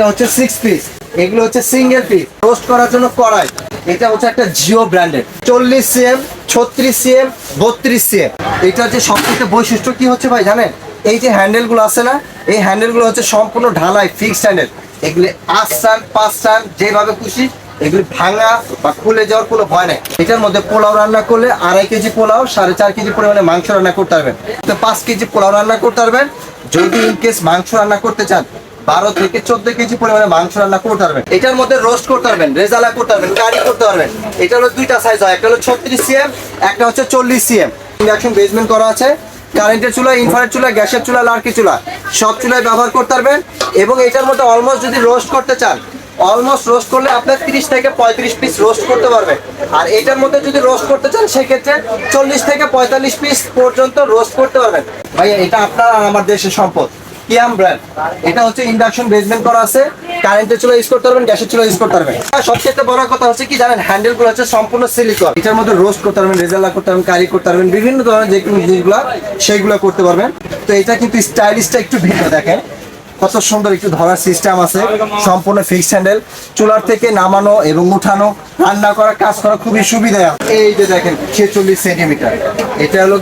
এটা হচ্ছে six piece এগুলো হচ্ছে সিঙ্গেল পিস রোস্ট করার জন্য কড়াই। এটা হচ্ছে একটা জিও চল্লিশ ছত্রিশ বত্রিশ সিএম এটা হচ্ছে সবথেকে বৈশিষ্ট্য কি হচ্ছে ভাই জানেন? এই যে আছে না, এই হচ্ছে সম্পূর্ণ ঢালাই ফিক্সড হ্যান্ডেল এগুলি আট টান পাঁচ টান যেভাবে খুশি, এগুলি ভাঙা বা খুলে যাওয়ার কোনো ভয় নেই। এটার মধ্যে পোলাও রান্না করলে আড়াই কেজি পোলাও, সাড়ে চার কেজি পরিমাণে মাংস রান্না করতে পারবেন। পাঁচ কেজি পোলাও রান্না করতে পারবেন। যদি ইন কেস মাংস রান্না করতে চান বারো থেকে চোদ্দ কেজি পরিমাণে মাংস রান্না করতে পারবেন। এটার মধ্যে রোস্ট করতে পারবেন, রেজালা করতে পারবেন কারি করতে পারবেন। এটা হলো দুইটা সাইজ হয়, একটা হলো ছত্রিশ সিএম একটা হচ্ছে চল্লিশ সিএম ইন্ডাকশন বেসমেন্ট করা আছে কারেন্টের চুলা ইনফ্রারেড চুলা, গ্যাসের চুলা, লার্কি চুলা, সব চুলায় ব্যবহার করতে পারবেন। এবং এটার মধ্যে অলমোস্ট যদি রোস্ট করতে চান অলমোস্ট রোস্ট করলে আপনার তিরিশ থেকে পঁয়ত্রিশ পিস রোস্ট করতে পারবেন আর এটার মধ্যে যদি রোস্ট করতে চান, সেক্ষেত্রে চল্লিশ থেকে পঁয়তাল্লিশ পিস পর্যন্ত রোস্ট করতে পারবেন। ভাইয়া, এটা আপনার আর আমার দেশের সম্পদ। কিয়াম ব্র্যান্ড এটা হচ্ছে ইন্ডাকশন বেসমেন্ট করা আছে। কারেন্টের চুলা ইউজ করতে পারবেন গ্যাসের চুলা ইউজ করতে পারবেন। সবচেয়ে বড় কথা হচ্ছে কি, জানেন হ্যান্ডেলগুলো হচ্ছে সম্পূর্ণ সিলিকন এটার মধ্যে রোস্ট করতে পারবেন রেজাল্লা করতে পারবেন কারি করতে পারবেন, বিভিন্ন ধরনের যে কোনো জিনিসগুলো সেইগুলো করতে পারবেন। তো এটা কিন্তু স্টাইলিশটা একটু ভিন্ন, দেখেন। কত সুন্দর একটু ধরার সিস্টেম আছে, সম্পূর্ণ ফিক্সড হ্যান্ডেল চুলার থেকে নামানো এবং উঠানো, রান্না করা, কাজ করা খুবই সুবিধা এই যে দেখেন, ছেচল্লিশ সেন্টিমিটার এটা হলো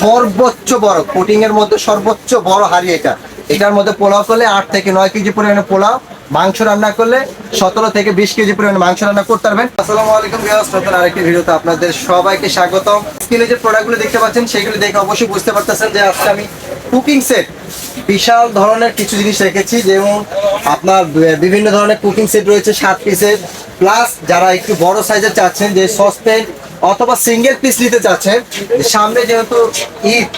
সর্বোচ্চ বড় কোটিং এর মধ্যে সর্বোচ্চ বড় হাড়ি এটা। এটার মধ্যে পোলাও করলে আট থেকে নয় কেজি পরিমাণে পোলাও, মাংস রান্না করলে সতেরো থেকে বিশ কেজি পরিমাণে মাংস রান্না করতে পারবেন। আসসালামু আলাইকুম নতুন আরেকটি ভিডিওতে আপনাদের সবাইকে স্বাগতম। স্ক্রিনে যে প্রোডাক্টগুলো দেখতে পাচ্ছেন, সেগুলো দেখে অবশ্যই বুঝতে পারতেছেন যে আজকে আমি কুকিং সেট বিশাল ধরনের কিছু জিনিস রেখেছি, যেমন আপনার বিভিন্ন ধরনের কুকিং সেট রয়েছে, সাত পিসের প্লাস যারা একটু বড় সাইজের চাচ্ছেন, যে সসপ্যান অথবা সিঙ্গেল পিস নিতে চাচ্ছেন, সামনে যেহেতু ঈদ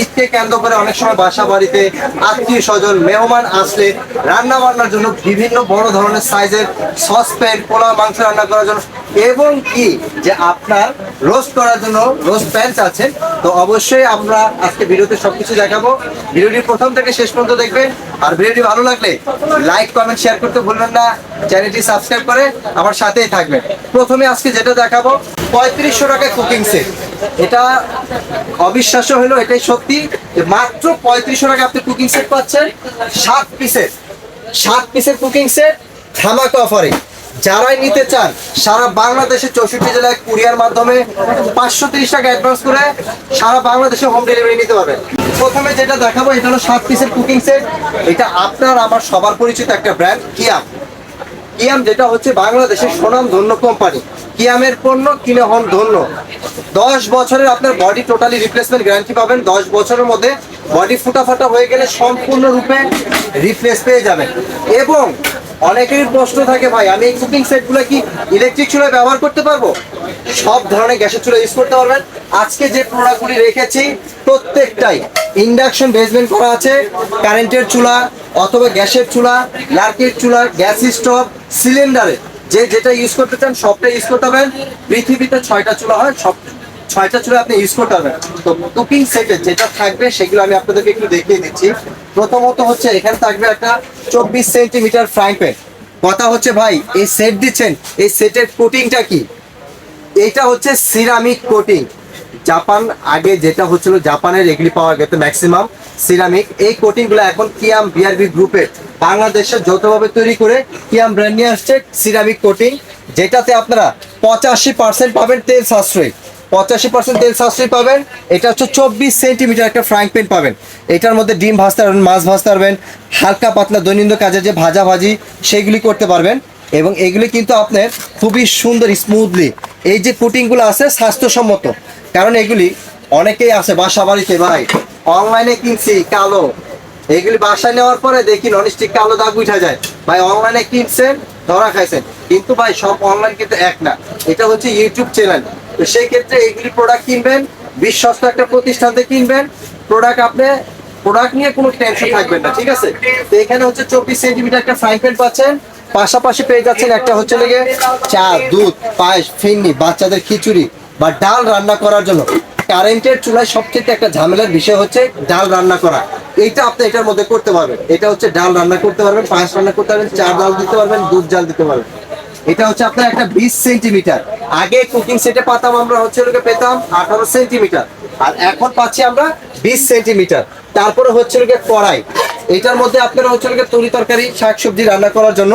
ঈদকে কেন্দ্র করে অনেক সময় বাসা বাড়িতে আত্মীয় স্বজন, মেহমান আসলে রান্না বান্নার জন্য বিভিন্ন বড় ধরনের সাইজের সসপ্যান পোলা মাংস রান্না করার জন্য এবং কি যে আপনার রোস্ট করার জন্য রোস্ট প্যান্স আছে, তো অবশ্যই আমরা আজকে ভিডিওতে সবকিছু দেখাবো। ভিডিওটি প্রথম থেকে শেষ পর্যন্ত দেখবেন। আর ভিডিওটি ভালো লাগলে লাইক, কমেন্ট, শেয়ার করতে ভুলবেন না। চ্যানেলটি সাবস্ক্রাইব করে আমার সাথেই থাকবেন। প্রথমে আজকে যেটা দেখাবো, পঁয়ত্রিশশো টাকায় কুকিং সেট এটা অবিশ্বাস্য হলো, এটাই সত্যি। মাত্র পঁয়ত্রিশশো টাকা আপনি কুকিং সেট পাচ্ছেন। সাত পিসের সাত পিসের কুকিং সেট ধামাকা অফারে যারাই নিতে চান, সারা বাংলাদেশে চৌষট্টি জেলায় কুরিয়ার মাধ্যমে পাঁচশো তিরিশ টাকা অ্যাডভান্স করে সারা বাংলাদেশে হোম ডেলিভারি নিতে পারবেন। প্রথমে যেটা দেখাবো, এটা হলো সাত পিসের কুকিং সেট এটা আপনার, আমার সবার পরিচিত একটা ব্র্যান্ড কিয়াম কিয়াম যেটা হচ্ছে বাংলাদেশের সুনাম ধন্য কোম্পানি। কিয়ামের পণ্য, কিনে হন ধন্য। দশ বছরের আপনার বডি টোটালি রিপ্লেসমেন্ট গ্যারান্টি পাবেন। দশ বছরের মধ্যে বডি ফুটাফাটা হয়ে গেলে সম্পূর্ণরূপে রিপ্লেস পেয়ে যাবেন। এবং অনেকেরই প্রশ্ন থাকে, ভাই, আমি এই কুকিং সেটগুলো কি ইলেকট্রিক চুলায় ব্যবহার করতে পারব? সব ধরনের গ্যাসের চুলা ইউজ করতে পারবেন। আজকে যে প্রোডাক্টগুলি রেখেছি, প্রত্যেকটাই। ইন্ডাকশন বেসমেন্ট করা আছে কারেন্টের চুলা অথবা গ্যাসের চুলা, লার্কের চুলা, গ্যাস স্টোভ, সিলিন্ডারে। যে যেটা ইউজ করতে চান, সবটা ইউজ করতে পারবেন পৃথিবীতে ছয়টা চুলা হয়, সব ছয়টা চুলা আপনি ইউজ করতে পারবেন। তো কুকিং সেটে যেটা থাকবে, সেগুলো আমি আপনাদেরকে একটু দেখিয়ে দিচ্ছি। প্রথমত হচ্ছে, এখানে থাকবে একটা চব্বিশ সেন্টিমিটার ফ্রাইং প্যান কথা হচ্ছে, ভাই, এই সেট দিচ্ছেন, এই সেটের কোটিংটা কি? এটা হচ্ছে সিরামিক কোটিং জাপান, আগে যেটা হচ্ছিল, জাপানের এগুলি পাওয়া যেত ম্যাক্সিমাম সিরামিক। এই কোটিংগুলো এখন কিয়াম বিআরবি গ্রুপের বাংলাদেশে যৌথভাবে তৈরি করে কিয়াম ব্র্যান্ড নিয়ে আসছে সিরামিক কোটিং যেটাতে আপনারা পঁচাশি পার্সেন্ট পাবেন তেল সাশ্রয়। পঁচাশি পার্সেন্ট তেল সাশ্রয় পাবেন, এটা হচ্ছে চব্বিশ সেন্টিমিটার একটা ফ্রাইং প্যান পাবেন। এটার মধ্যে ডিম ভাজতে পারবেন, মাছ ভাজতে পারবেন, হালকা পাতলা দৈনন্দিন কাজে যে ভাজা ভাজি সেগুলি করতে পারবেন। এবং এগুলি কিন্তু আপনার খুবই সুন্দর স্মুথলি এই যে কোটিংগুলো আছে স্বাস্থ্যসম্মত। কারণ এগুলি অনেকেই আছে বাসা বাড়িতে ভাই অনলাইনে কিনছি, কালো। এগুলি বাসায় নেওয়ার পরে দেখি ননস্টিক কালো দাগ উঠা যায়। ভাই অনলাইনে কিনছেন, ধরা খাইছেন। কিন্তু ভাই, সব অনলাইন কিন্তু এক না। এটা হচ্ছে ইউটিউব চ্যানেল তো সেই ক্ষেত্রে এগুলি প্রোডাক্ট কিনবেন, বিশ্বস্ত একটা প্রতিষ্ঠান থেকে কিনবেন। প্রোডাক্ট আপনি প্রোডাক্ট নিয়ে কোনো টেনশন থাকবেন না, ঠিক আছে? তো এখানে হচ্ছে চব্বিশ সেন্টিমিটার একটা ফ্রাই প্যান পাচ্ছেন। পাশাপাশি পেয়ে যাচ্ছেন একটা হচ্ছে লেগে চা, দুধ, পায়েস, ফিন্নি, বাচ্চাদের খিচুড়ি বা ডাল রান্না করার জন্য। কারেন্টের চুলায় সবচেয়ে একটা ঝামেলার বিষয় হচ্ছে ডাল রান্না করা। এইটা আপনি এটার মধ্যে করতে পারবেন। এটা হচ্ছে ডাল রান্না করতে পারবেন পাঁচ রান্না করতে পারবেন, চার ডাল দিতে পারবেন, দুধ জাল দিতে পারবেন। এটা হচ্ছে আপনার একটা বিশ সেন্টিমিটার। আগে কুকিং সেটে পাতাম আমরা হচ্ছে লোকে পেতাম আঠারো সেন্টিমিটার। আর এখন পাচ্ছি আমরা বিশ সেন্টিমিটার। তারপরে হচ্ছে লোকে কড়াই। এইটার মধ্যে আপনারা হচ্ছে তরি তরকারি, শাকসবজি রান্না করার জন্য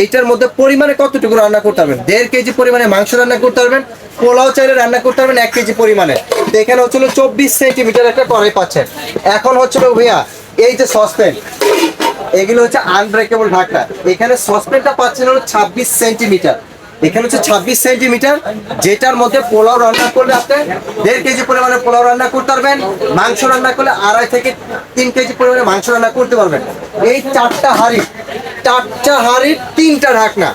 এইটার মধ্যে পরিমাণে কতটুকু রান্না করতে পারবেন? দেড় কেজি পরিমাণে মাংস রান্না করতে পারবেন, পোলাও চাইলে রান্না করতে পারবেন এক কেজি পরিমাণে। তো এখানে হচ্ছিল চব্বিশ সেন্টিমিটার একটা কড়াই পাচ্ছেন। এখন হচ্ছিল ভাইয়া, এই যে সসপ্যান, এগুলো হচ্ছে আনব্রেকেবল ঢাকনা। এখানে সসপ্যানটা পাচ্ছেন হলো ছাব্বিশ সেন্টিমিটার। এখানে হচ্ছে ছাব্বিশ সেন্টিমিটার, যেটার মধ্যে পোলাও রান্না করলে আপনি দেড় কেজি পরিমাণে পোলাও রান্না করতে পারবেন, মাংস রান্না করলে আড়াই থেকে তিন কেজি পরিমাণে মাংস রান্না করতে পারবেন। এই চারটা হাঁড়ি, চারটা হাঁড়ির তিনটা ঢাকনা।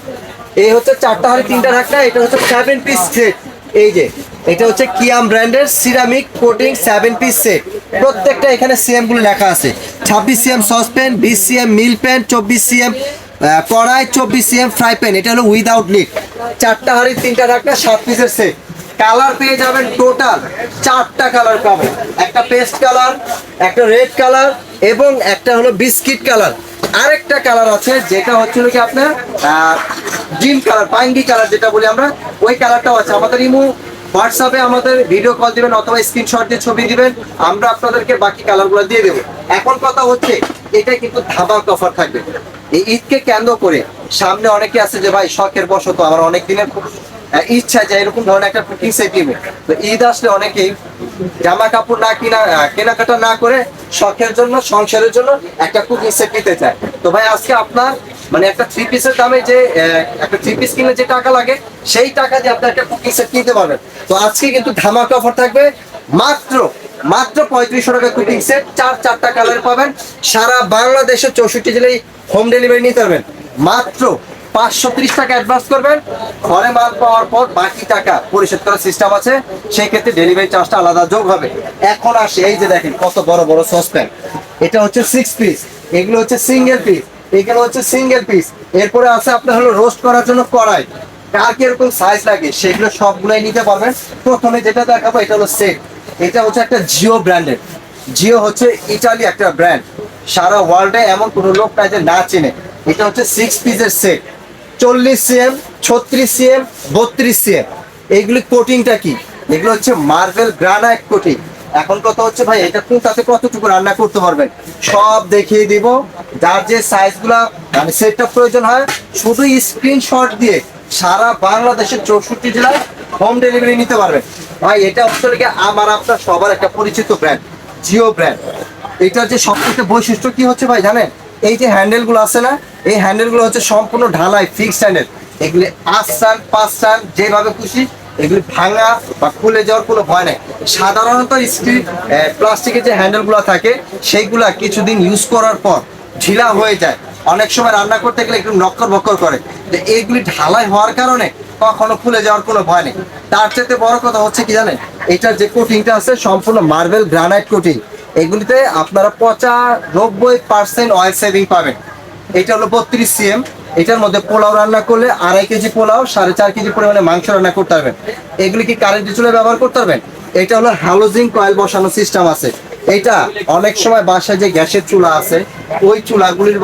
এই হচ্ছে চারটা হাঁড়ি তিনটা ঢাকনা, এটা হচ্ছে সেভেন পিস সেট এই যে, এটা হচ্ছে কিয়াম ব্র্যান্ডের ceramic coating seven piece set প্রত্যেকটা এখানে সিএমগুলো লেখা আছে। ছাব্বিশ সিএম সসপ্যান, বিশ সিএম মিল প্যান, চব্বিশ সিএম কড়াই চব্বিশ সিএম ফ্রাই প্যান এটা হলো উইদাউট লিড চারটা হাঁড়ি, তিনটা ঢাকনা, সাত পিসের সেট কালার পেয়ে যাবেন টোটাল চারটা কালার পাবেন। একটা পেস্ট কালার একটা রেড কালার এবং একটা হলো বিস্কিট কালার আরেকটা কালার আছে, যেটা হচ্ছিল কি আপনার ডিম কালার পাইঙ্গি কালার যেটা বলি আমরা, ওই কালারটাও আছে। আমাদের ইমু হোয়াটসঅ্যাপে আমাদের ভিডিও কল দিবেন অথবা স্ক্রিনশট দিয়ে ছবি দিবেন, আমরা আপনাদেরকে বাকি কালারগুলো দিয়ে দেবো। এখন কথা হচ্ছে, এটা কিন্তু ধামাক অফার থাকবে। এই ঈদকে কেন্দ্র করে সামনে অনেকে আছে যে, ভাই, শখের বশত আমার অনেক দিনের ইচ্ছা যে এরকম ধরনের একটা কুকিং সেট নিবে। তো ঈদ আসলে অনেকেই জামা কাপড় না কিনা কেনাকাটা না করে শখের জন্য, সংসারের জন্য একটা কুকিং সেট নিতে চায়। তো ভাই, আজকে আপনার মানে একটা থ্রি পিসের দামে যে একটা থ্রি পিস কিনলে যে টাকা লাগে, সেই টাকা দিয়ে আপনি একটা কুকিং সেট কিনতে পারবেন। তো আজকে কিন্তু ধামাকা অফার থাকবে মাত্র মাত্র পঁয়ত্রিশশো টাকা কুকিং সেট চার চারটা কালার পাবেন। সারা বাংলাদেশের চৌষট্টি জেলায় হোম ডেলিভারি নিতে পারবেন। মাত্র পাঁচশো ত্রিশ টাকা অ্যাডভান্স করবেন। ঘরে মাল পাওয়ার পর বাকি টাকা পরিশোধ করার সিস্টেম আছে। সেই ক্ষেত্রে ডেলিভারি চার্জটা আলাদা যোগ হবে। এখন আসে, এই যে দেখেন কত বড় বড় সসপ্যান এটা হচ্ছে সিক্স পিস এগুলো হচ্ছে সিঙ্গেল পিস এগুলো হচ্ছে সিঙ্গেল পিস এরপরে আছে আপনার হলো রোস্ট করার জন্য কড়াই। কার কীরকম সাইজ লাগে, সেগুলো সবগুলাই নিতে পারবেন। প্রথমে যেটা দেখাবো, এটা হলো সেট এটা হচ্ছে একটা জিও ব্র্যান্ডের। জিও হচ্ছে ইটালি একটা ব্র্যান্ড। সারা ওয়ার্ল্ডে এমন কোনো লোক নাই যে না চেনে। এটা হচ্ছে সিক্স পিসের সেট চল্লিশ সিএম ছত্রিশ সিএম বত্রিশ সিএম এইগুলি কোটিংটা কি? এগুলো হচ্ছে মার্বেল গ্রানাইট কোটিং এখন কথা হচ্ছে, ভাই, এটা কোন তাতে কতটুকু রান্না করতে পারবেন? সব দেখিয়ে দিব। যার যে সাইজগুলা মানে সেটটা প্রয়োজন হয়, শুধু স্ক্রিনশট দিয়ে সারা বাংলাদেশের চৌষট্টি জেলায় হোম ডেলিভারি নিতে পারবেন। ভাই, এটা কি আমার, আপনার সবার একটা পরিচিত ব্র্যান্ড জিও ব্র্যান্ড এটার যে সবথেকে বৈশিষ্ট্য কি হচ্ছে ভাই জানেন? এই যে হ্যান্ডেলগুলো আছে না, এই হ্যান্ডেলগুলো হচ্ছে সম্পূর্ণ ঢালাই ফিক্সড হ্যান্ডেল এগুলি আট টান পাঁচ টান যেভাবে খুশি, এগুলি ভাঙা বা খুলে যাওয়ার কোনো ভয় নেই। সাধারণত স্টিল প্লাস্টিকের যে হ্যান্ডেলগুলো থাকে, সেইগুলা কিছুদিন ইউজ করার পর ঢিলা হয়ে যায়। অনেক সময় রান্না করতে গেলে একটু নক্কর বক্কর করে। এইগুলি ঢালাই হওয়ার কারণে কখনো খুলে যাওয়ার কোনো ভয় নেই। তার চাইতে বড় কথা হচ্ছে কি জানেন? এটার যে কোটিংটা আছে, সম্পূর্ণ মার্বেল গ্রানাইট কোটিং এগুলিতে আপনারা পঁচানব্বই পার্সেন্ট অয়েল সেভিং পাবেন। এটা হলো বত্রিশ সিএম এটার মধ্যে পোলাও রান্না করলে আড়াই কেজি পোলাও, সাড়ে চার কেজি পরিমাণে মাংস রান্না করতে পারবেন। এগুলি কি কারেন্টের চুলে ব্যবহার করতে পারবেন? এটা হলো হ্যালোজিং কয়েল বসানো সিস্টেম আছে। এটা অনেক সময় বাসায় যে গ্যাসের চুলা আছে, ওই চুলাগুলির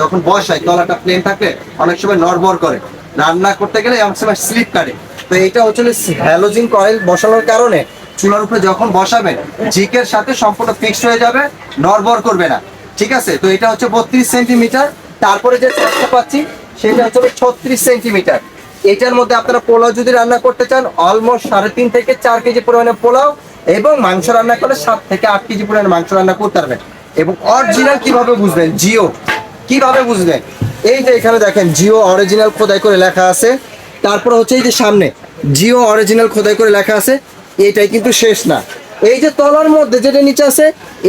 যখন বসায়, তলাটা প্লেন থাকলে অনেক সময় নড়বড় করে। রান্না করতে গেলে অনেক সময় স্লিপ কাটে। তো এটা হচ্ছে হ্যালোজিন কয়েল বসানোর কারণে চুলার উপরে যখন বসাবেন, জিকের সাথে সম্পূর্ণ ফিক্সড হয়ে যাবে, নড়বড় করবে না। ঠিক আছে? তো এটা হচ্ছে বত্রিশ সেন্টিমিটার। তারপরে যে চারটা পাচ্ছি, সেটা হচ্ছে ছত্রিশ সেন্টিমিটার। এটার মধ্যে আপনারা পোলাও যদি রান্না করতে চান অলমোস্ট সাড়ে তিন থেকে চার কেজি পরিমাণে পোলাও এবং মাংস রান্না করলে সাত থেকে আট কেজি পরিমাণে মাংস রান্না করতে পারবেন। এবং অরিজিনাল কীভাবে বুঝবেন? জিও। কীভাবে বুঝবেন এই যে এখানে দেখেন, জিও অরিজিনাল খোদাই করে লেখা আছে। তারপর হচ্ছে এই যে সামনে, জিও অরিজিনাল খোদাই করে লেখা আছে। এটাই কিন্তু শেষ না। এই যে তলার মধ্যে যেটা নিচে আছে,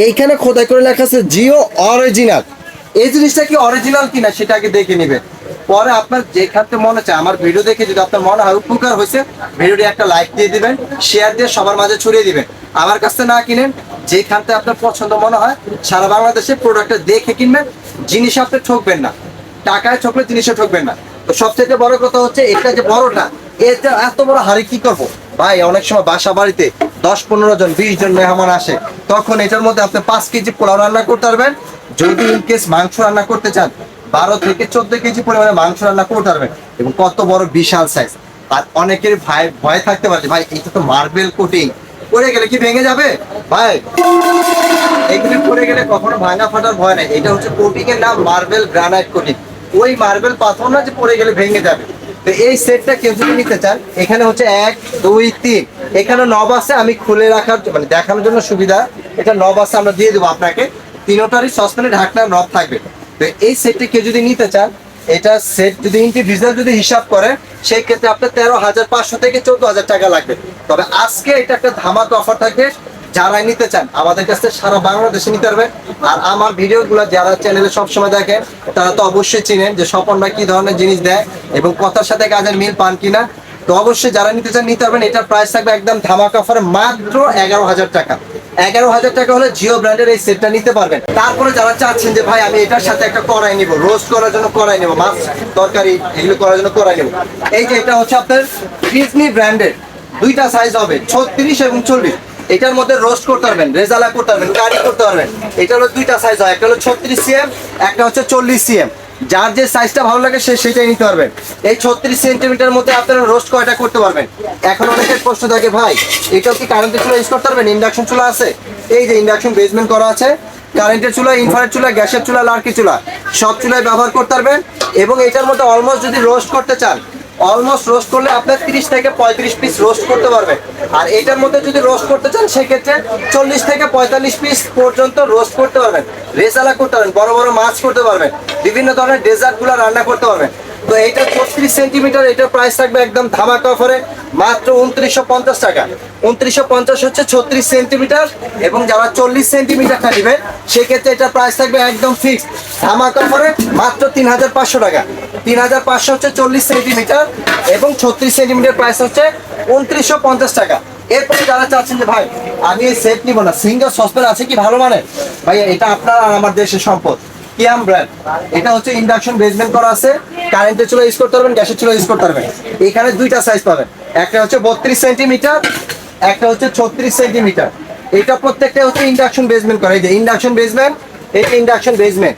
এইখানে খোদাই করে লেখা আছে জিও অরিজিনাল এই জিনিসটা কি অরিজিনাল কিনা সেটা আগে দেখে নেবেন পরে আপনার যেখান থেকে মনে চায়, আমার ভিডিও দেখে যদি আপনার মনে হয় উপকার হয়েছে ভিডিওটি একটা লাইক দিয়ে দিবেন শেয়ার দিয়ে সবার মাঝে ছড়িয়ে দিবেন। আমার কাছ না কিনেন, যেখান থেকে আপনার পছন্দ মনে হয়, সারা বাংলাদেশে প্রোডাক্টটা দেখে কিনবেন জিনিস আপনি ঠকবেন না। টাকায় ঠকলে জিনিসে ঠকবেন না। তো সবথেকে বড় কথা হচ্ছে, এটা যে বড়টা, এটা এত বড় হাড়ি কি করব? ভাই, অনেক সময় বাসা বাড়িতে দশ, পনেরো জন, বিশ জন মেহমান আসে। তখন এটার মধ্যে আপনি পাঁচ কেজি পোলাও রান্না করতে পারবেন। যদি ইনকেস মাংস রান্না করতে চান, বারো থেকে চোদ্দ কেজি পরিমাণে মাংস রান্না করতে পারবেন। এবং কত বড় বিশাল সাইজ আর অনেকের ভয় ভয় থাকতে পারে ভাই, এটা তো মার্বেল কোটিং পড়ে গেলে কি ভেঙে যাবে? এগুলি পড়ে গেলে কখনো ভাঙা ফাটার ভয় নেই। এটা হচ্ছে কোটিং এর নাম মার্বেল গ্রানাইট ওই মার্বেল পাথর না যে পড়ে গেলে ভেঙে যাবে। এই সেটটা কেউ যদি নিতে চান এখানে হচ্ছে এক, দুই, তিন। এখানে নব আছে, আমি খুলে রাখার মানে দেখানোর জন্য সুবিধা। এটা নব আছে, আমরা দিয়ে দেবো আপনাকে। তিনোটারই সসপ্যানে ঢাকনার নব থাকবে। তো এই সেটটি কেউ যদি নিতে চান, এটা সেট যদি ইন্ডিভিজুয়াল যদি হিসাব করে, সেই ক্ষেত্রে আপনার তেরো হাজার পাঁচশো থেকে চোদ্দ হাজার টাকা লাগবে। তবে আজকে এটা একটা ধামাকা অফার থাকবে। যারাই নিতে চান, আমাদের কাছে সারা বাংলাদেশে নিতে পারবেন আর আমার ভিডিও ভিডিওগুলো যারা চ্যানেলে সবসময় দেখেন, তারা তো অবশ্যই চিনেন যে স্বপন ভাই কি ধরনের জিনিস দেয় এবং কথার সাথে কাজের মিল পান কিনা। তো অবশ্যই যারা নিতে চান, নিতে পারবেন। এটার প্রাইস থাকবে একদম ধামাকা অফারে মাত্র এগারো হাজার টাকা। এগারো হাজার টাকা হলে জিও ব্র্যান্ডের এই সেটটা নিতে পারবেন। তারপরে যারা চাচ্ছেন যে, ভাই, আমি এটার সাথে একটা কড়াই নিব রোস্ট করার জন্য কড়াই নেব, মাছ তরকারি এগুলো করার জন্য করাই নেব। এই যে এটা হচ্ছে আপনার ডিজনি ব্র্যান্ডের দুইটা সাইজ হবে, ছত্রিশ এবং চল্লিশ। এটার মধ্যে রোস্ট করতে পারবেন, রেজালা করতে পারবেন কারি করতে পারবেন। এটা হলো দুইটা সাইজ হয়, একটা হলো ছত্রিশ সিএম একটা হচ্ছে চল্লিশ সিএম যার যে সাইজটা ভালো লাগে সে সেটাই নিতে পারবেন এই ছত্রিশ সেন্টিমিটার মধ্যে আপনারা রোস্ট কয়টা করতে পারবেন? এখন অনেকের প্রশ্ন থাকে, ভাই, এটাও কি কারেন্টের চুলা ইউজ করতে পারবেন? ইন্ডাকশন চুলা আছে? এই যে ইন্ডাকশন বেসমেন্ট করা আছে কারেন্টের চুলা ইনফ্রারেড চুলা, গ্যাসের চুলা, লার্কি চুলা, সব চুলায় ব্যবহার করতে পারবেন। এবং এটার মধ্যে অলমোস্ট যদি রোস্ট করতে চান অলমোস্ট রোস্ট করলে আপনার তিরিশ থেকে পঁয়ত্রিশ পিস রোস্ট করতে পারবে। আর এইটার মধ্যে যদি রোস্ট করতে চান, সেক্ষেত্রে চল্লিশ থেকে পঁয়তাল্লিশ পিস পর্যন্ত রোস্ট করতে পারবেন। রেসালা করতে পারবেন, বড় বড় মাছ করতে পারবেন, বিভিন্ন ধরনের ডেজার্টগুলো রান্না করতে পারবেন। তো এইটা পঁয়ত্রিশ সেন্টিমিটার এটার প্রাইস থাকবে একদম ধামাকা অফারে মাত্র উনত্রিশশো পঞ্চাশ টাকা। উনত্রিশশো পঞ্চাশ হচ্ছে ছত্রিশ সেন্টিমিটার এবং যারা চল্লিশ সেন্টিমিটারটা নেবে সেক্ষেত্রে এটার প্রাইস থাকবে একদম ফিক্সড ধামাকা অফারে মাত্র তিন হাজার পাঁচশো টাকা। তিন হাজার পাঁচশো হচ্ছে চল্লিশ সেন্টিমিটার এবং ছত্রিশ সেন্টিমিটার প্রাইস হচ্ছে উনত্রিশশো পঞ্চাশ টাকা। এরপরে যারা চাচ্ছেন যে, ভাই, আমি এই সেট নিব না, সিঙ্গেল সসপ্যান আছে কি ভালো মানে ভাই এটা আপনার আর আমার দেশের সম্পদ। কিয়াম ব্র্যান্ড এটা হচ্ছে ইন্ডাকশন বেসমেন্ট করা আছে। কারেন্টের চুলা ইউজ করতে পারবেন গ্যাসের চুলা ইউজ করতে পারবেন। এখানে দুইটা সাইজ পাবেন। একটা হচ্ছে বত্রিশ সেন্টিমিটার, একটা হচ্ছে ছত্রিশ সেন্টিমিটার। এটা প্রত্যেকটা হচ্ছে ইন্ডাকশন বেসমেন্ট করা। এই যে ইন্ডাকশন বেসমেন্ট এটা ইন্ডাকশন বেসমেন্ট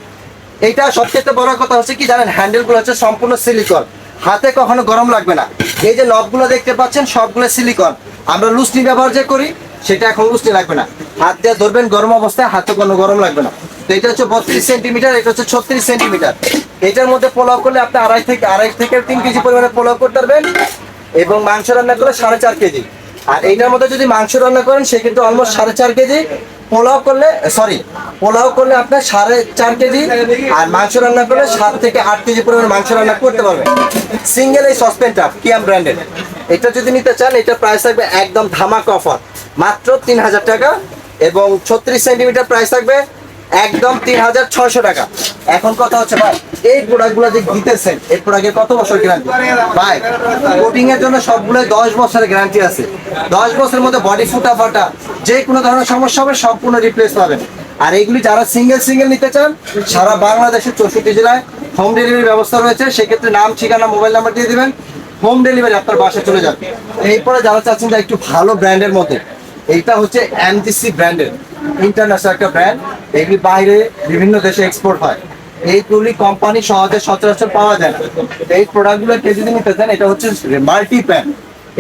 এটা সবচেয়ে বড় কথা হচ্ছে কি জানেন হ্যান্ডেলগুলো হচ্ছে সম্পূর্ণ সিলিকন হাতে কখনো গরম লাগবে না। এই যে নবগুলো দেখতে পাচ্ছেন, সবগুলো সিলিকন আমরা লুসনি ব্যবহার যে করি, সেটা এখন লুসনি লাগবে না। হাত দিয়ে ধরবেন গরম অবস্থায়, হাতে কোনো গরম লাগবে না। তো এটা হচ্ছে বত্রিশ সেন্টিমিটার, এটা হচ্ছে ছত্রিশ সেন্টিমিটার। এটার মধ্যে পোলাও করলে আপনি আড়াই থেকে আড়াই থেকে তিন কেজি পরিমাণে পোলাও করতে পারবেন। এবং মাংস রান্না করলে সাড়ে চার কেজি। আর এইটার মধ্যে যদি মাংস রান্না করেন, সে কিন্তু অলমোস্ট সাড়ে চার কেজি। পোলাও করলে সরি পোলাও করলে আপনার সাড়ে চার কেজি আর মাংস রান্না করলে সাত থেকে আট কেজি পরিমাণ মাংস রান্না করতে পারবেন। সিঙ্গেল এই সসপেনটা কিয়াম ব্র্যান্ডের এটা যদি নিতে চান, এটা প্রাইস থাকবে একদম ধামাক অফার মাত্র তিন হাজার টাকা এবং ছত্রিশ সেন্টিমিটার প্রাইস থাকবে একদম তিন হাজার ছয়শো টাকা। এখন কথা হচ্ছে, ভাই, এই প্রোডাক্টগুলো যে দিতেছেন, এই প্রোডাক্টের কত বছর গ্যারান্টি ভাই কোটিং এর জন্য সবগুলো দশ বছরের গ্যারান্টি আছে। দশ বছরের মধ্যে বডি ফুটা ফাটা, যে কোনো ধরনের সমস্যা হবে, সম্পূর্ণ রিপ্লেস পাবেন। আর এইগুলি যারা সিঙ্গেল সিঙ্গেল নিতে চান, সারা বাংলাদেশের চৌষট্টি জেলায় হোম ডেলিভারি ব্যবস্থা রয়েছে। সেক্ষেত্রে নাম, ঠিকানা মোবাইল নাম্বার দিয়ে দিবেন। হোম ডেলিভারি আপনার বাসায় চলে যাবে। এরপরে যারা চাচ্ছেন একটু ভালো ব্র্যান্ডের মধ্যে, এইটা হচ্ছে এমজিসি ব্র্যান্ডের ইন্টারন্যাশনাল একটা ব্র্যান্ড এগুলি বাইরে বিভিন্ন দেশে এক্সপোর্ট হয়। এইগুলি কোম্পানি সহজে সচরাচর পাওয়া যায় না। এই প্রোডাক্টগুলো কে যদি নিতে চান, এটা হচ্ছে মাল্টি প্যান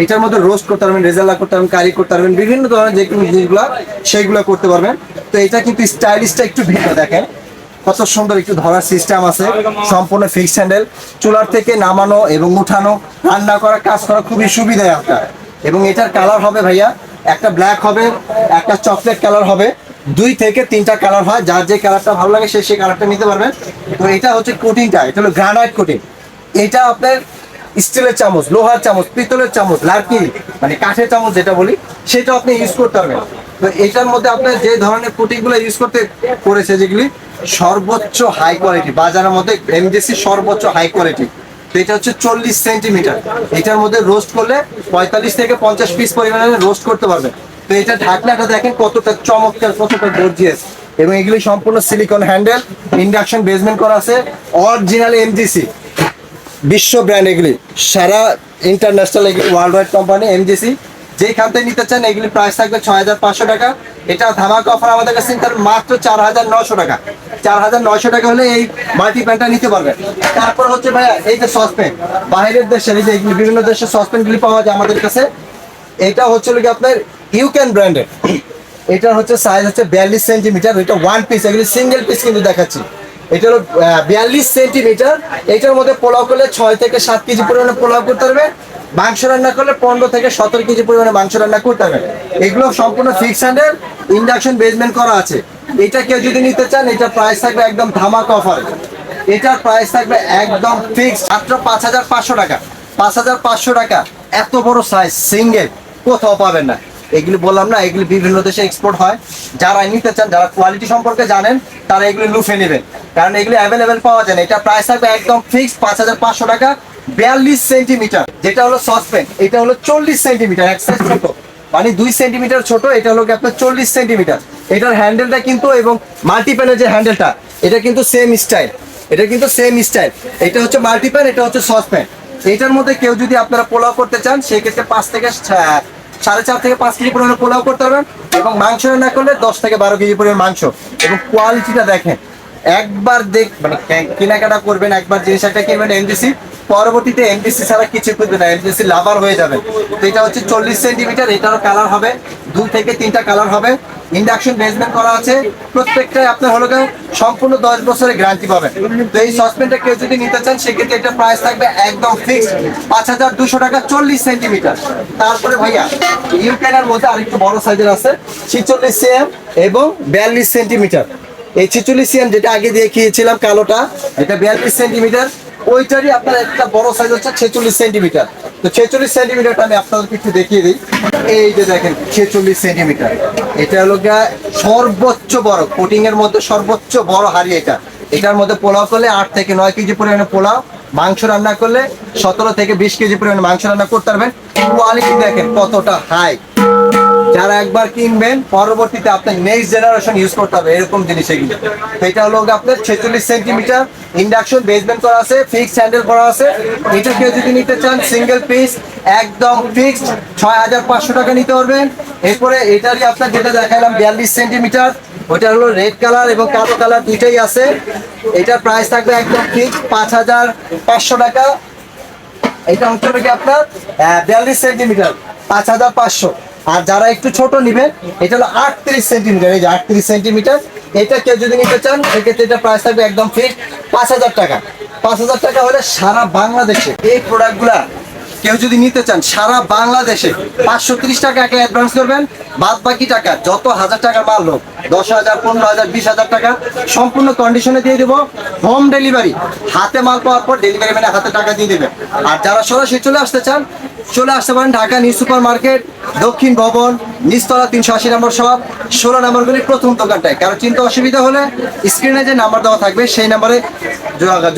এটার মধ্যে রোস্ট করতে পারবেন রেজাল্লা করতে পারবেন কারি করতে পারবেন, বিভিন্ন ধরনের যে জিনিসগুলো সেইগুলো করতে পারবেন। তো এটা কিন্তু স্টাইলিশটা একটু ভিন্ন দেখেন। কত সুন্দর একটু ধরার সিস্টেম আছে, সম্পূর্ণ ফিক্স হ্যান্ডেল চুলার থেকে নামানো এবং উঠানো, রান্না করা, কাজ করা খুবই সুবিধায় আপনার। এবং এটার কালার হবে ভাইয়া, একটা ব্ল্যাক হবে, একটা চকলেট কালার হবে। দুই থেকে তিনটা কালার হয়, যার যে কালারটা ভালো লাগে সে সেই কালারটা নিতে পারবেন। তো এটা হচ্ছে কোটিংটা এটা হলো গ্রানাইট কোটিং এটা আপনার স্টিলের চামচ, লোহার চামচ, পিতলের চামচ লার্কি মানে কাঠের চামচ যেটা বলি সেটা আপনি ইউজ করতে পারবেন। তো এটার মধ্যে আপনার যে ধরনের কোটিংগুলো ইউজ করতে করেছে যেগুলি, সর্বোচ্চ হাই কোয়ালিটি বাজারের মধ্যে এমজেসি সর্বোচ্চ হাই কোয়ালিটি এটা হচ্ছে চল্লিশ সেন্টিমিটার এটার মধ্যে রোস্ট করলে পঁয়তাল্লিশ থেকে পঞ্চাশ পিস পরিমাণে রোস্ট করতে পারবেন। তো এটা ঢাকনাটা দেখেন কতটা চমৎকার, কতটা গর্জিয়াস এবং এগুলি সম্পূর্ণ সিলিকন হ্যান্ডেল ইন্ডাকশন বেসমেন্ট করা আছে অরিজিনাল এমজিসি বিশ্ব ব্র্যান্ড এগুলি, সারা ইন্টারন্যাশনাল এগুলি ওয়ার্ল্ড ওয়াইড কোম্পানি এমজিসি যেখান থেকে নিতে চান, এগুলি প্রাইস থাকবে ছয় হাজার পাঁচশো টাকা। এটা ধামাকা অফার আমাদের কাছে তার মাত্র চার হাজার নশো টাকা। চার হাজার নশো টাকা হলে এই মাল্টি প্যান্টটা নিতে পারবেন। তারপর হচ্ছে ভাইয়া, এই যে সসপেন বাইরের দেশের, এই যে বিভিন্ন দেশের সসপেনগুলি পাওয়া যায় আমাদের কাছে। এটা হচ্ছে আপনার ইউক্যান ব্র্যান্ডের এটার হচ্ছে সাইজ হচ্ছে বিয়াল্লিশ সেন্টিমিটার এটা ওয়ান পিস এগুলি সিঙ্গেল পিস কিন্তু দেখাচ্ছি। এটা হলো বিয়াল্লিশ সেন্টিমিটার এটার মধ্যে পোলাও করলে ছয় থেকে সাত কেজি পরিমাণে পোলাও করতে পারবে। মাংস রান্না করলে পনেরো থেকে সতেরো কেজি পরিমাণে মাংস রান্না করতে হবে এগুলো সম্পূর্ণ ফিক্স হ্যান্ডের ইন্ডাকশন বেসমেন্ট করা আছে। এটা কেউ যদি নিতে চান এটা প্রাইস থাকবে একদম ধামাকা অফারে এটার প্রাইস থাকবে একদম ফিক্স মাত্র পাঁচ হাজার পাঁচশো টাকা। পাঁচ হাজার পাঁচশো টাকা, এত বড় সাইজ সিঙ্গেল কোথাও পাবেন না। এগুলি বললাম না, এগুলি বিভিন্ন দেশে এক্সপোর্ট হয়। যারা নিতে চান, যারা কোয়ালিটি সম্পর্কে জানেন, তারা এগুলি লুফে নেবেন। কারণ এগুলি অ্যাভেলেবেল পাওয়া যায় না। এটা প্রাইস থাকবে একদম ফিক্স পাঁচ হাজার পাঁচশো টাকা, বিয়াল্লিশ সেন্টিমিটার যেটা হলো সসপেন এটা হলো চল্লিশ সেন্টিমিটার এক size ছোট। মানে দুই সেন্টিমিটার ছোট, এটা হলো আপনার চল্লিশ সেন্টিমিটার এটার হ্যান্ডেলটা কিন্তু এবং মাল্টিপ্যানের যে হ্যান্ডেলটা এটা কিন্তু সেম স্টাইল এটা কিন্তু সেম স্টাইল এটা হচ্ছে মাল্টিপ্যান এটা হচ্ছে সসপ্যান এটার মধ্যে কেউ যদি আপনারা পোলাও করতে চান, সেক্ষেত্রে পাঁচ থেকে সাড়ে চার থেকে পাঁচ কেজি পরিমাণে পোলাও করতে পারবেন এবং মাংস না করলে দশ থেকে বারো কেজি পরিমাণ মাংস। এবং কোয়ালিটিটা দেখেন, একবার দেখ মানে কেনাকাটা করবেন, একবার জিনিস একটা কিনবেন এমডিসি পরবর্তীতে এমডিসি ছাড়া কিছু খুঁজবে না এমডিসি লাভার হয়ে যাবে। তো এটা হচ্ছে চল্লিশ সেন্টিমিটার এটারও কালার হবে, দুই থেকে তিনটা কালার হবে। ইন্ডাকশন বেসমেন্ট করা আছে। প্রত্যেকটাই আপনার হলো সম্পূর্ণ দশ বছরের গ্যারান্টি পাবেন। তো এই সসপেনটা কেউ যদি নিতে চান, সেক্ষেত্রে এটা প্রাইস থাকবে একদম ফিক্সড পাঁচ হাজার দুশো টাকা চল্লিশ সেন্টিমিটার তারপরে ভাইয়া ইউক্রেনের মধ্যে আরেকটু বড় সাইজের আছে, ছিচল্লিশ সিএম এবং বিয়াল্লিশ সেন্টিমিটার এই ছিচল্লিশ সিএম যেটা আগে দেখিয়েছিলাম কালোটা, এটা বিয়াল্লিশ সেন্টিমিটার ওইটারই আপনার একটা বড় সাইজ হচ্ছে ছেচল্লিশ সেন্টিমিটার তো ছেচল্লিশ সেন্টিমিটারটা আমি আপনাদেরকে একটু দেখিয়ে দিই। এই যে দেখেন, ছেচল্লিশ সেন্টিমিটার এটা হলো সর্বোচ্চ বড় কোটিং এর মধ্যে সর্বোচ্চ বড় হাড়ি এটা। এটার মধ্যে পোলাও করলে আট থেকে নয় কেজি পরিমাণে পোলাও, মাংস রান্না করলে সতেরো থেকে বিশ কেজি পরিমাণে মাংস রান্না করতে পারবেন। কোয়ালিটি দেখেন কতটা হাই যারা একবার কিনবেন, পরবর্তীতে আপনার নেক্সট জেনারেশন ইউজ করতে হবে এরকম জিনিস এগুলো। এটা হলো আপনার ছেচল্লিশ সেন্টিমিটার ইন্ডাকশন বেসমেন্ট করা আছে ফিক্স হ্যান্ডেল করা আছে। এটা কেউ যদি নিতে চান সিঙ্গেল পিস একদম ফিক্সড ছয় হাজার পাঁচশো টাকা নিতে পারবেন। এরপরে এটারই আপনার যেটা দেখালাম, বিয়াল্লিশ সেন্টিমিটার ওটা হলো রেড কালার এবং কালো কালার দুইটাই আছে। এটার প্রাইস থাকবে একদম ফিক্স পাঁচ হাজার পাঁচশো টাকা। এটা হচ্ছে আপনার বিয়াল্লিশ সেন্টিমিটার পাঁচ হাজার পাঁচশো। আর যারা একটু ছোট নিবেন এটা হলো আটত্রিশ সেন্টিমিটার এই যে আটত্রিশ সেন্টিমিটার এটা কেউ যদি নিতে চান সেক্ষেত্রে এটা প্রাইস থাকবে একদম ফিক্স পাঁচ হাজার টাকা। পাঁচ হাজার টাকা হলে সারা বাংলাদেশে এই প্রোডাক্টগুলা কেউ যদি নিতে চান, সারা বাংলাদেশে পাঁচশো ত্রিশ টাকা একে অ্যাডভান্স করবেন বাদ বাকি টাকা যত হাজার টাকার মাল হোক দশ হাজার, পনেরো হাজার, বিশ হাজার টাকা, সম্পূর্ণ কন্ডিশনে দিয়ে দেবো হোম ডেলিভারি হাতে মাল পাওয়ার পর ডেলিভারি ম্যানের হাতে টাকা দিয়ে দেবে। আর যারা সরাসরি চলে আসতে চান, চলে আসতে পারেন ঢাকা নিউ সুপার মার্কেট দক্ষিণ ভবন, নিচতলা তিনশো আশি নম্বর সব ষোলো নম্বর নম্বরগুলি প্রথম দোকানটায়। কারও চিন্তা অসুবিধা হলে স্ক্রিনে যে নাম্বার দেওয়া থাকবে, সেই নাম্বারে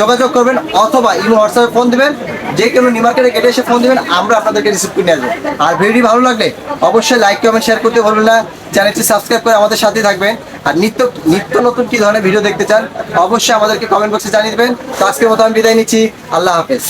যোগাযোগ করবেন অথবা ইমো, হোয়াটসঅ্যাপে ফোন দেবেন। যে কোনো নিউ মার্কেটে গেটে এসে ফোন দেবেন, আমরা আপনাদেরকে রিসিভ করে আসব। আর ভিডিও ভালো লাগলে অবশ্যই লাইক কমেন্ট শেয়ার করতে ভুলবেন না। চ্যানেলটি সাবস্ক্রাইব করে আমাদের সাথে থাকবেন। আর নিত্য নিত্য নতুন কি ধরনের ভিডিও দেখতে চান, অবশ্যই আমাদেরকে কমেন্ট বক্সে জানিয়ে দেবেন। তো আজকের মতো আমি বিদায় নিচ্ছি। আল্লাহ হাফেজ।